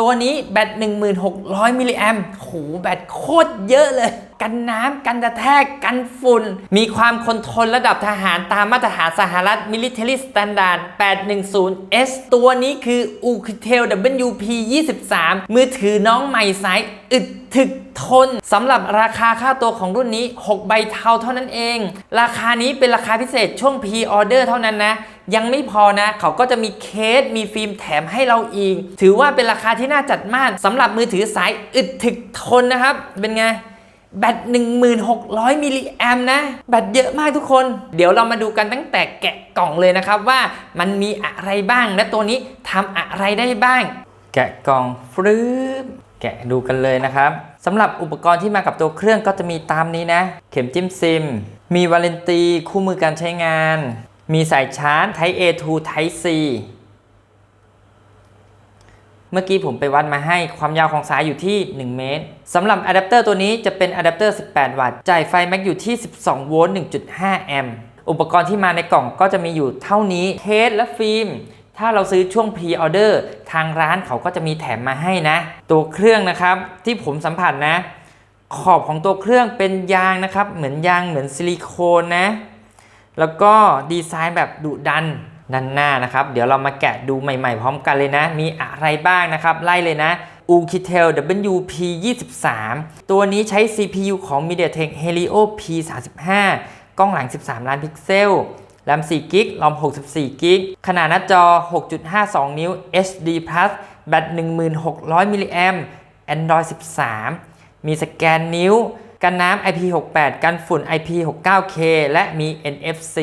ตัวนี้แบต 1600 มิลลิแอมโหแบตโคตรเยอะเลย กันน้ำ กันกระแทก กันฝุ่น มีความคงทนระดับทหารตามมาตรฐานสหรัฐ Military Standard 810S ตัวนี้คือ u c t e l WP 23มือถือน้องใหม่สายอึดถึกทนสำหรับราคาค่าตัวของรุ่นนี้ 6 ใบเทาเท่านั้นเอง ราคานี้เป็นราคาพิเศษช่วง Pre Order เท่านั้นนะ ยังไม่พอนะ เขาก็จะมีเคสมีฟิล์มแถมให้เราอีก ถือว่าเป็นราคาที่น่าจัดมากสำหรับมือถือสายอึดถึกทนนะครับ เป็นไงแบต1600มิลลิแอมนะ แบตเยอะมากทุกคน เดี๋ยวเรามาดูกันตั้งแต่แกะกล่องเลยนะครับว่ามันมีอะไรบ้างและตัวนี้ทำอะไรได้บ้าง แกะกล่องฟรึบแกะดูกันเลยนะครับสำหรับอุปกรณ์ที่มากับตัวเครื่องก็จะมีตามนี้นะ เข็มจิ้มซิม มีวาเลนตี คู่มือการใช้งาน มีสายชาร์จ Type A to Type C เมื่อกี้ผมไปวัดมาให้ความยาวของสายอยู่ที่ 1 เมตรสำหรับอะแดปเตอร์ตัวนี้จะเป็นอะแดปเตอร์ 18 วัตต์ จ่ายไฟแม็กอยู่ที่ 12 โวลต์ 1.5 แอมป์ อุปกรณ์ที่มาในกล่องก็จะมีอยู่เท่านี้ เคสและฟิล์ม ถ้าเราซื้อช่วงพรีออเดอร์ทางร้านเขาก็จะมีแถมมาให้นะ ตัวเครื่องนะครับที่ผมสัมผัสนะ ขอบของตัวเครื่องเป็นยางนะครับ เหมือนยางเหมือนซิลิโคนนะ แล้วก็ดีไซน์แบบดุดันด้านหน้านะครับ เดี๋ยวเรามาแกะดูใหม่ๆ พร้อมกันเลยนะ มีอะไรบ้างนะครับ ไล่เลยนะ u k i t e l WP 23ตัวนี้ใช้ CPU ของ MediaTek Helio P 35กล้องหลัง 13 ล้านพิกเซลแรม4กิกรอม64กิกขนาดหน้าจอ 6.52 นิ้ว HD Plus แบต1600มิลลิแอม Android 13 มีสแกนนิ้ว กันน้ำ IP68 กันฝุ่น IP69K และมี NFC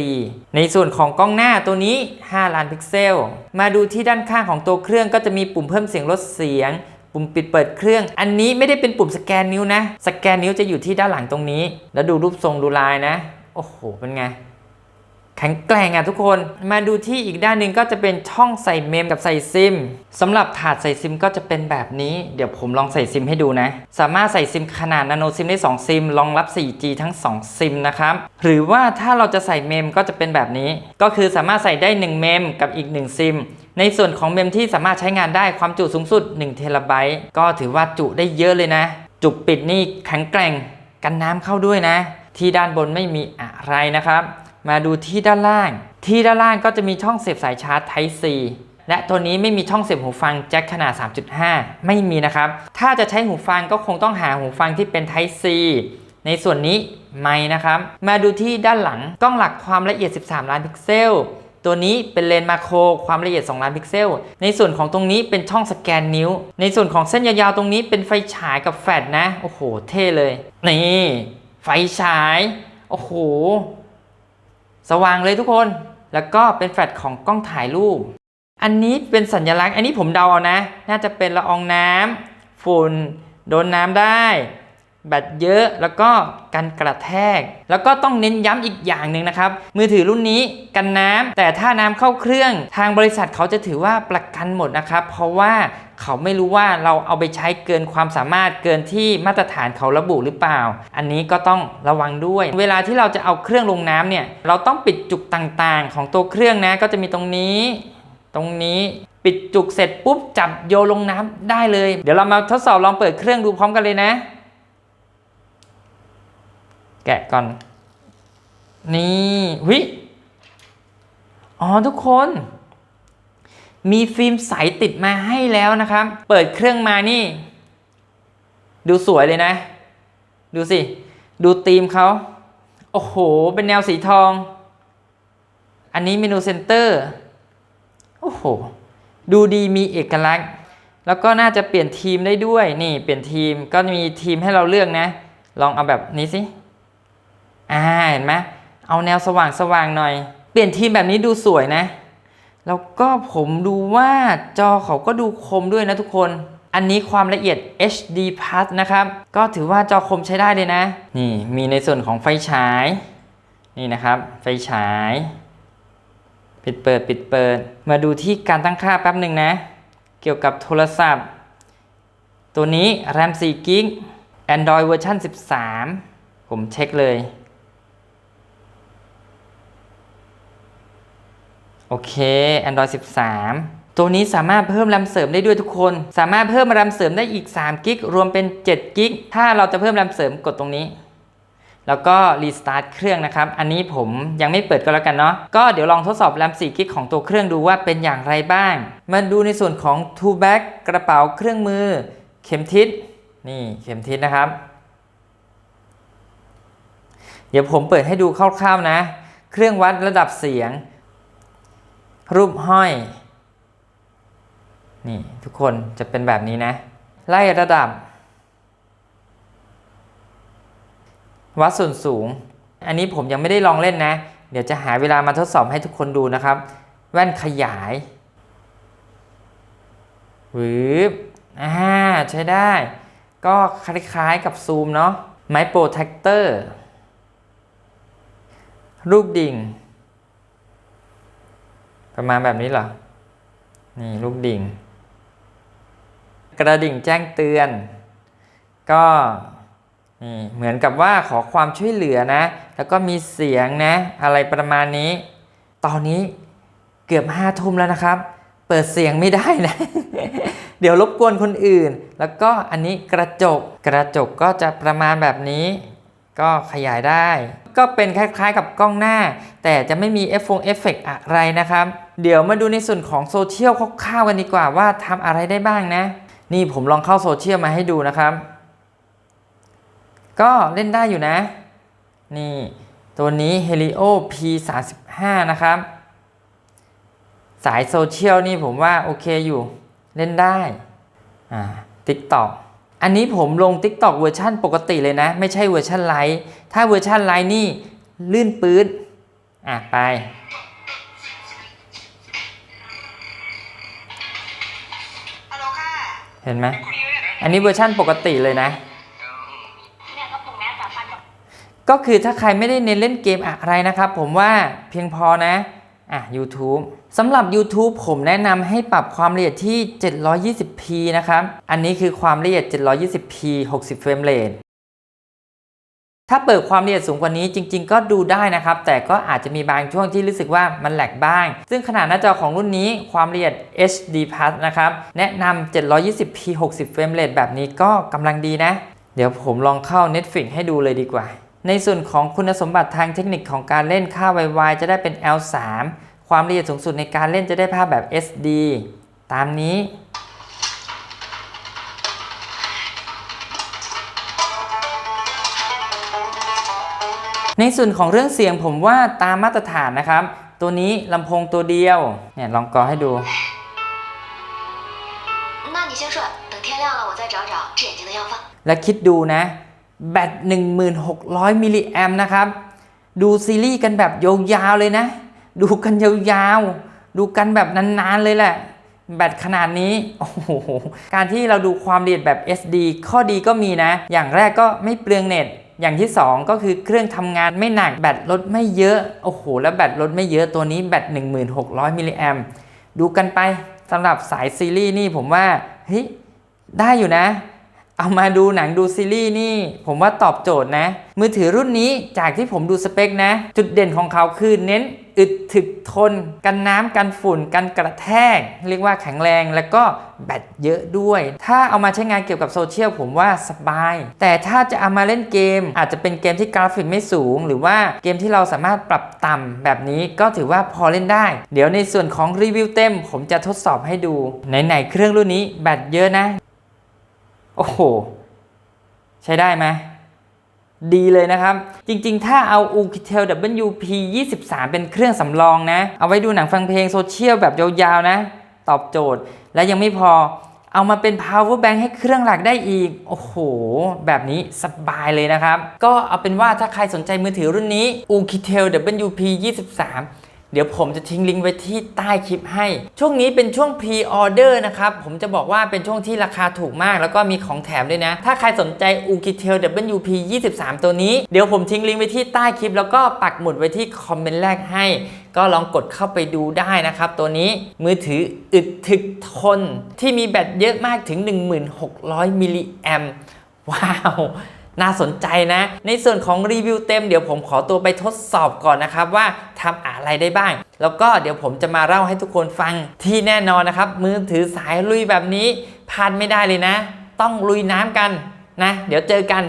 ในส่วนของกล้องหน้าตัวนี้ 5 ล้านพิกเซล มาดูที่ด้านข้างของตัวเครื่องก็จะมีปุ่มเพิ่มเสียงลดเสียง ปุ่มปิดเปิดเครื่อง อันนี้ไม่ได้เป็นปุ่มสแกนนิ้วนะ สแกนนิ้วจะอยู่ที่ด้านหลังตรงนี้ แล้วดูรูปทรงดูลายนะ โอ้โห เป็นไง แข็งแกร่งอะทุกคน มาดูที่อีกด้านหนึ่งก็จะเป็นช่องใส่เมมกับใส่ซิมสำหรับถาดใส่ซิมก็จะเป็นแบบนี้ เดี๋ยวผมลองใส่ซิมให้ดูนะ สามารถใส่ซิมขนาดนาโนซิมได้ 2 ซิมรองรับ 4G ทั้ง 2 ซิมนะครับ หรือว่าถ้าเราจะใส่เมมก็จะเป็นแบบนี้ ก็คือสามารถใส่ได้ 1 เมมกับอีก 1 ซิม ในส่วนของเมมที่สามารถใช้งานได้ความจุสูงสุด1เทราไบต์ก็ถือว่าจุได้เยอะเลยนะ จุกปิดนี่แข็งแกร่งกันน้ำเข้าด้วยนะ ที่ด้านบนไม่มีอะไรนะครับ มาดูที่ด้านล่าง ที่ด้านล่างก็จะมีช่องเสียบสายชาร์จ Type C และตัวนี้ไม่มีช่องเสียบหูฟังแจ็คขนาด 3.5 ไม่มีนะครับ ถ้าจะใช้หูฟังก็คงต้องหาหูฟังที่เป็น Type C ในส่วนนี้ไม่นะครับ มาดูที่ด้านหลังกล้องหลักความละเอียด 13 ล้านพิกเซล ตัวนี้เป็นเลนส์มาโครความละเอียด 2 ล้านพิกเซล ในส่วนของตรงนี้เป็นช่องสแกนนิ้ว ในส่วนของเส้นยาวๆตรงนี้เป็นไฟฉายกับแฟลชนะ โอ้โห เท่เลย นี่ ไฟฉาย โอ้โห สว่างเลยทุกคน แล้วก็เป็นแฟลชของกล้องถ่ายรูป อันนี้เป็นสัญลักษณ์ อันนี้ผมเดาเอานะ น่าจะเป็นละอองน้ำฝุ่น โดนน้ำได้ แบตเยอะแล้วก็กันกระแทก แล้วก็ต้องเน้นย้ำอีกอย่างหนึ่งนะครับ มือถือรุ่นนี้กันน้ำแต่ถ้าน้ำเข้าเครื่อง ทางบริษัทเขาจะถือว่าประกันหมดนะครับ เพราะว่า เขาไม่รู้ว่าเราเอาไปใช้เกินความสามารถเกินที่มาตรฐานเขาระบุหรือเปล่า อันนี้ก็ต้องระวังด้วย เวลาที่เราจะเอาเครื่องลงน้ำเนี่ยเราต้องปิดจุกต่างๆ ของตัวเครื่องนะก็จะมีตรงนี้ ตรงนี้ปิดจุกเสร็จปุ๊บจับโยลงน้ำได้เลย เดี๋ยวเรามาทดสอบลองเปิดเครื่องดูพร้อมกันเลยนะ แกะก่อน นี่หุยอ๋อทุกคน มีฟิล์มใสติดมาให้แล้วนะครับ เปิดเครื่องมานี่ ดูสวยเลยนะ ดูสิ ดูธีมเขาโอ้โห เป็นแนวสีทอง อันนี้เมนูเซ็นเตอร์ โอ้โห ดูดีมีเอกลักษณ์ แล้วก็น่าจะเปลี่ยนทีมได้ด้วย นี่เปลี่ยนทีม ก็มีทีมให้เราเลือกนะ ลองเอาแบบนี้สิ อ่า เห็นไหม เอาแนวสว่างสว่างหน่อย เปลี่ยนทีมแบบนี้ดูสวยนะ แล้วก็ผมดูว่าจอเขาก็ดูคมด้วยนะทุกคน อันนี้ความละเอียด HD Plus นะครับ ก็ถือว่าจอคมใช้ได้เลยนะ นี่มีในส่วนของไฟฉาย นี่นะครับ ไฟฉาย ปิดเปิดปิดเปิด มาดูที่การตั้งค่าแป๊บหนึ่งนะ เกี่ยวกับโทรศัพท์ ตัวนี้ RAM 4 g b Android เวอร์ชัน13 ผมเช็คเลย โอเค Android 13 ตัวนี้สามารถเพิ่มรมเสริมได้ด้วยทุกคน สามารถเพิ่มแรมเสริมได้อีก3กิกรวมเป็น7กิกถ้าเราจะเพิ่มรมเสริมกดตรงนี้ แล้วก็รีสตาร์ทเครื่องนะครับ อันนี้ผมยังไม่เปิดก็แล้วกันเนาะก็เดี๋ยวลองทดสอบแรม4กิกของตัวเครื่องดูว่าเป็นอย่างไรบ้าง มาดูในส่วนของ two back กระเป๋าเครื่องมือ เข็มทิศนี่เข็มทิศนะครับ เดี๋ยวผมเปิดให้ดูคร่าวๆนะ เครื่องวัดระดับเสียง รูปห้อย นี่ทุกคนจะเป็นแบบนี้นะ ไล่ระดับ วัดส่วนสูง อันนี้ผมยังไม่ได้ลองเล่นนะ เดี๋ยวจะหาเวลามาทดสอบให้ทุกคนดูนะครับ แว่นขยายวืบอ่าใช้ได้ ก็คล้ายๆกับซูมเนาะไมโปรแทคเตอร์ รูปดิ่ง ประมาณแบบนี้เหรอ นี่รูปดิ่ง กระดิ่งแจ้งเตือน ก็นี่เหมือนกับว่าขอความช่วยเหลือนะ แล้วก็มีเสียงนะ อะไรประมาณนี้ ตอนนี้เกือบห้าทุ่มแล้วนะครับ เปิดเสียงไม่ได้นะ เดี๋ยวรบกวนคนอื่น แล้วก็อันนี้กระจก กระจกก็จะประมาณแบบนี้ ก็ขยายได้ ก็เป็นคล้ายๆกับกล้องหน้า แต่จะไม่มีเอฟฟงเอฟเฟกอะไรนะครับ เดี๋ยวมาดูในส่วนของโซเชียลคร่าวๆกันดีกว่าว่าทำอะไรได้บ้างนะ นี่ผมลองเข้าโซเชียลมาให้ดูนะครับ ก็เล่นได้อยู่นะ นี่ตัวนี้ Helio P35 นะครับ สายโซเชียลนี่ผมว่าโอเคอยู่เล่นได้อ่า TikTok อันนี้ผมลง TikTok เวอร์ชั่นปกติเลยนะ ไม่ใช่เวอร์ชันไลท์ถ้าเวอร์ชันไลท์นี่ลื่นปื๊ดอะไป เห็นไหมอันนี้เวอร์ชั่นปกติเลยนะก็ปุ่มแม่สามพันกว่าก็คือถ้าใครไม่ได้เน้นเล่นเกมอะไรนะครับ ผมว่าเพียงพอนะอะ YouTube สำหรับ YouTube ผมแนะนำให้ปรับความละเอียดที่ 720p นะครับ อันนี้คือความละเอียด 720p 60เฟรมเรท ถ้าเปิดความละเอียดสูงกว่านี้จริง ๆ ก็ดูได้นะครับ แต่ก็อาจจะมีบางช่วงที่รู้สึกว่ามันแหลกบ้าง ซึ่งขนาดหน้าจอของรุ่นนี้ความละเอียด HD Plus นะครับ แนะนำ 720p 60 เฟรมเรทแบบนี้ก็กำลังดีนะ เดี๋ยวผมลองเข้า Netflix ให้ดูเลยดีกว่า ในส่วนของคุณสมบัติทางเทคนิคของการเล่นค่า YY จะได้เป็น L3 ความละเอียดสูงสุดในการเล่นจะได้ภาพแบบ SD ตามนี้ ในส่วนของเรื่องเสียงผมว่าตามมาตรฐานนะครับ ตัวนี้ลำโพงตัวเดียวเนี่ยลองกอให้ดูและคิดดูนะแบต1600 มิลลิแอมนะครับ ดูซีรีส์กันแบบยาวๆเลยนะ ดูกันยาวๆ ดูกันแบบนานๆเลยแหละ แบตขนาดนี้ โอ้โห การที่เราดูความละเอียดแบบ SD ข้อดีก็มีนะ อย่างแรกก็ไม่เปลืองเน็ต อย่างที่ 2 ก็คือเครื่องทำงานไม่หนักแบตลดไม่เยอะโอ้โหแล้วแบตลดไม่เยอะตัวนี้แบต1600มิลลิแอมดูกันไปสำหรับสายซีรีส์นี่ผมว่าเฮ้ยได้อยู่นะ เอามาดูหนังดูซีรีส์นี่ ผมว่าตอบโจทย์นะ มือถือรุ่นนี้จากที่ผมดูสเปคนะ จุดเด่นของเขาคือเน้น อึดถึกทน กันน้ำกันฝุ่น กันกระแทก เรียกว่าแข็งแรงแล้วก็แบตเยอะด้วย ถ้าเอามาใช้งานเกี่ยวกับโซเชียลผมว่าสบาย แต่ถ้าจะเอามาเล่นเกม อาจจะเป็นเกมที่กราฟิกไม่สูง หรือว่าเกมที่เราสามารถปรับต่ำแบบนี้ก็ถือว่าพอเล่นได้ เดี๋ยวในส่วนของรีวิวเต็ม ผมจะทดสอบให้ดูไหนๆเครื่องรุ่นนี้แบตเยอะนะ โอ้โห ใช้ได้ไหม ดีเลยนะครับ จริงๆ ถ้าเอา u k i t e l WP 23 เป็นเครื่องสำรองนะ เอาไว้ดูหนังฟังเพลงโซเชียลแบบยาวๆ นะ ตอบโจทย์ และยังไม่พอเอามาเป็น power bank ให้เครื่องหลักได้อีก โอ้โห แบบนี้สบายเลยนะครับ ก็เอาเป็นว่าถ้าใครสนใจมือถือรุ่นนี้ u k i t e l WP 23 เดี๋ยวผมจะทิ้งลิงก์ไว้ที่ใต้คลิปให้ ช่วงนี้เป็นช่วงพรีออเดอร์นะครับ ผมจะบอกว่าเป็นช่วงที่ราคาถูกมาก แล้วก็มีของแถมด้วยนะ ถ้าใครสนใจ u k i t e l WP 23 ตัวนี้ เดี๋ยวผมทิ้งลิงก์ไว้ที่ใต้คลิป แล้วก็ปักหมุดไว้ที่คอมเมนต์แรกให้ ก็ลองกดเข้าไปดูได้นะครับ ตัวนี้มือถืออึดถึกทน ที่มีแบตเยอะมากถึง 1600มิลลิแอมว้าวน่าสนใจนะ ในส่วนของรีวิวเต็มเดี๋ยวผมขอตัวไปทดสอบก่อนนะครับว่า ทำอะไรได้บ้าง แล้วก็เดี๋ยวผมจะมาเล่าให้ทุกคนฟังที่แน่นอนนะครับ มือถือสายลุยแบบนี้พลาดไม่ได้เลยนะ ต้องลุยน้ำกันนะ เดี๋ยวเจอกัน